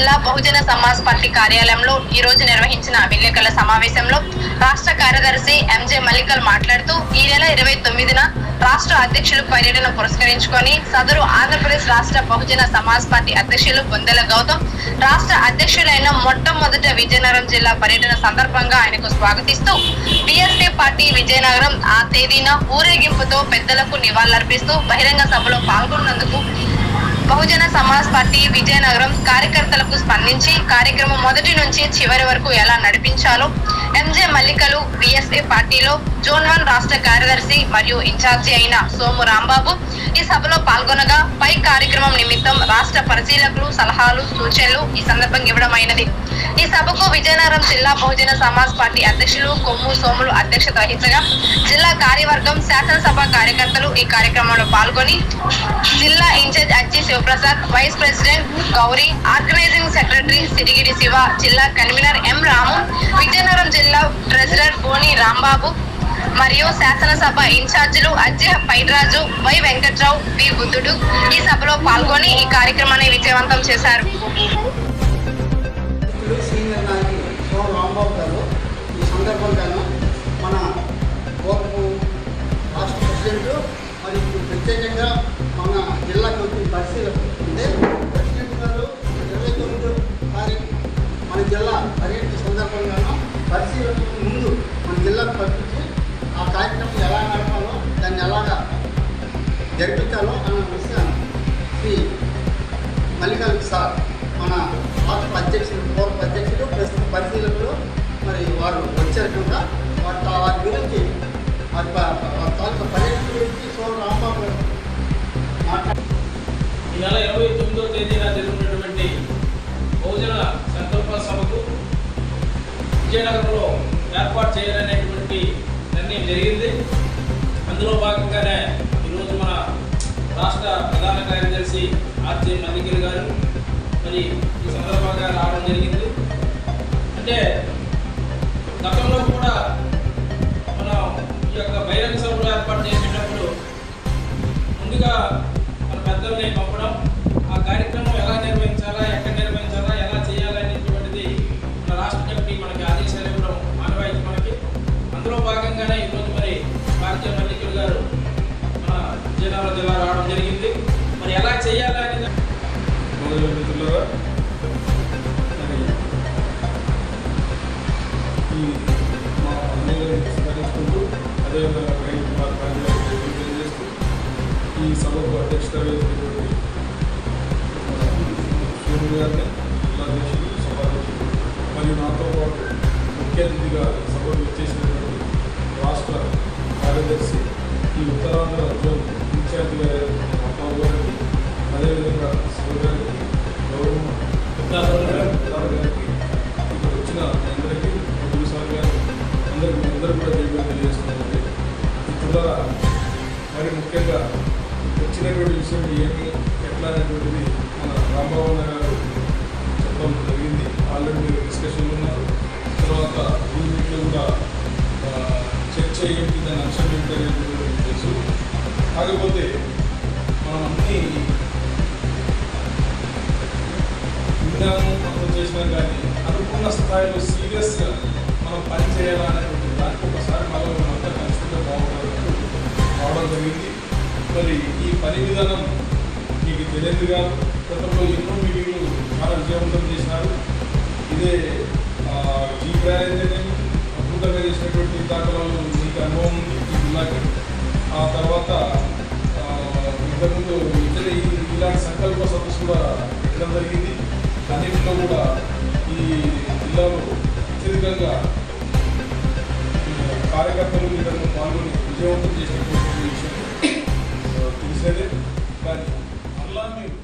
జిల్లా బహుజన సమాజ్ పార్టీ కార్యాలయంలో ఈ రోజు నిర్వహించిన విలేకరుల సమావేశంలో రాష్ట్ర కార్యదర్శి ఎంజే మల్లికల్ మాట్లాడుతూ ఈ నెల ఇరవై తొమ్మిదిన రాష్ట్ర అధ్యక్షులు పర్యటన పురస్కరించుకొని సదరు ఆంధ్రప్రదేశ్ రాష్ట్ర బహుజన సమాజ్ పార్టీ అధ్యక్షులు బొందెల గౌతమ్ రాష్ట్ర అధ్యక్షులైన మొట్టమొదట విజయనగరం జిల్లా పర్యటన సందర్భంగా ఆయనకు స్వాగతిస్తూ బీఎస్పీ పార్టీ విజయనగరం ఆ తేదీన ఊరేగింపుతో పెద్దలకు నివాళులర్పిస్తూ బహిరంగ సభలో పాల్గొన్నందుకు బహుజన సమాజ్ పార్టీ విజయనగరం కార్యకర్తలకు స్పందించి కార్యక్రమం మొదటి నుంచి చివరి వరకు ఎలా నడిపించాలో ఎంజే మల్లికలు బిఎస్పీ పార్టీలో జోన్ వన్ రాష్ట్ర కార్యదర్శి మరియు ఇన్ఛార్జి అయిన సోము రాంబాబు ఈ సభలో పాల్గొనగా పై కార్యక్రమం నిమిత్తం రాష్ట్ర పరిశీలకులు సలహాలు సూచనలు ఈ సందర్భంగా ఇవ్వడమైనది. ఈ సభకు విజయనగరం జిల్లా బహుజన సమాజ్ పార్టీ అధ్యక్షులు కొమ్ము సోములు అధ్యక్షత వహించగా జిల్లా కార్యవర్గం శాసనసభ కార్యకర్తలు ఈ కార్యక్రమంలో పాల్గొని జిల్లా incharge Achi Sivaprasad vice president Gauri organizing secretary Sirigiri Siva జిల్లా కన్వీనర్ ఎం రాము విజయనగరం జిల్లా ట్రెజరర్ బోని రాంబాబు మరియు శాసనసభ ఇన్ఛార్జీలు అజ్జె పైరాజు వై వెంకట్రావు వి బుద్ధుడు ఈ సభలో పాల్గొని ఈ కార్యక్రమాన్ని విజయవంతం చేశారు. మన రాష్ట్ర ప్రెసిడెంట్ మరియు ప్రత్యేకంగా మన పర్యటన సందర్భంగానూ పరిశీలనకు ముందు మన జిల్లాకు పంపించి ఆ కార్యక్రమం ఎలా నడపాలో దాన్ని ఎలాగా జరిపించాలో అన్న విషయాన్ని శ్రీ మల్లికార్జున సార్ మన రాష్ట్ర అధ్యక్షులు పూర్వ అధ్యక్షులు ప్రస్తుత పరిశీలకులు మరి వారు వచ్చారు కనుక వారి వారి గురించి వారి తాలూకా పర్యటన గురించి సో రాంబాబు మాట్లాడారు. ఈ నెల ఇరవై తొమ్మిదో తేదీన జరుగుతుంది విజయనగరంలో ఏర్పాటు చేయాలనేటువంటి నిర్ణయం జరిగింది. అందులో భాగంగానే ఈరోజు మన రాష్ట్ర ప్రధాన కార్యదర్శి ఆర్జే మల్లికల్ గారు మరి ఈ సందర్భంగా రావడం జరిగింది. అంటే గతంలో విజయనగరం జిల్లా రావడం జరిగింది. మరి ఎలా చేయాలా అనేది మొదలు మిత్రులారా ఈ సభకు అధ్యక్షత వేసినటువంటి సూర్యుడు గారిని జిల్లా అధ్యక్షులు సభాధ్యక్షులు మరియు నాతో పాటు ముఖ్య అతిథిగా సభకు వచ్చేసినటువంటి రాష్ట్ర కార్యదర్శి ఈ ఉత్తరాంధ్ర జోన్ ద్వారా మరి ముఖ్యంగా వచ్చినటువంటి విషయం ఏమి ఎట్లా అనేటువంటిది మన రాంబాబు గారు చెప్పడం జరిగింది. ఆల్రెడీ మీరు డిస్కషన్లు ఉన్నారు. తర్వాత ఈ మీట్లో కూడా చర్చ ఏంటి దాని అంశం ఏంటి అనేటువంటి తెలుసు. కాకపోతే మనం అన్ని విన్నాము మనం చేసినా కానీ అనుకున్న స్థాయిలో సీరియస్గా మనం పని చేయాలనేటువంటి దానికి ఒకసారి మనం జరిగింది. మరి ఈ పని విధానం మీకు తెలియదు కాదు గతంలో ఎన్నో మీటింగ్లు చాలా విజయవంతం చేసినారు ఇదే ఆ, ఈ ప్రయాణం అద్భుతంగా చేసినటువంటి దాఖలాలు మీకు అనుభవం ఉంది. ఈ జిల్లాకి ఆ తర్వాత ఇంతకుముందు ఇతర ఈ- ఇలాంటి సంకల్ప సదస్సు కూడా పెట్టడం జరిగింది. అన్నింటిలో కూడా ఈ జిల్లాలో అత్యధికంగా కార్యకర్తలు లీడర్లు పాల్గొని విజయవంతం చేసినటువంటి విషయం. ఆ, తెలిసేదే. కానీ అలా మీరు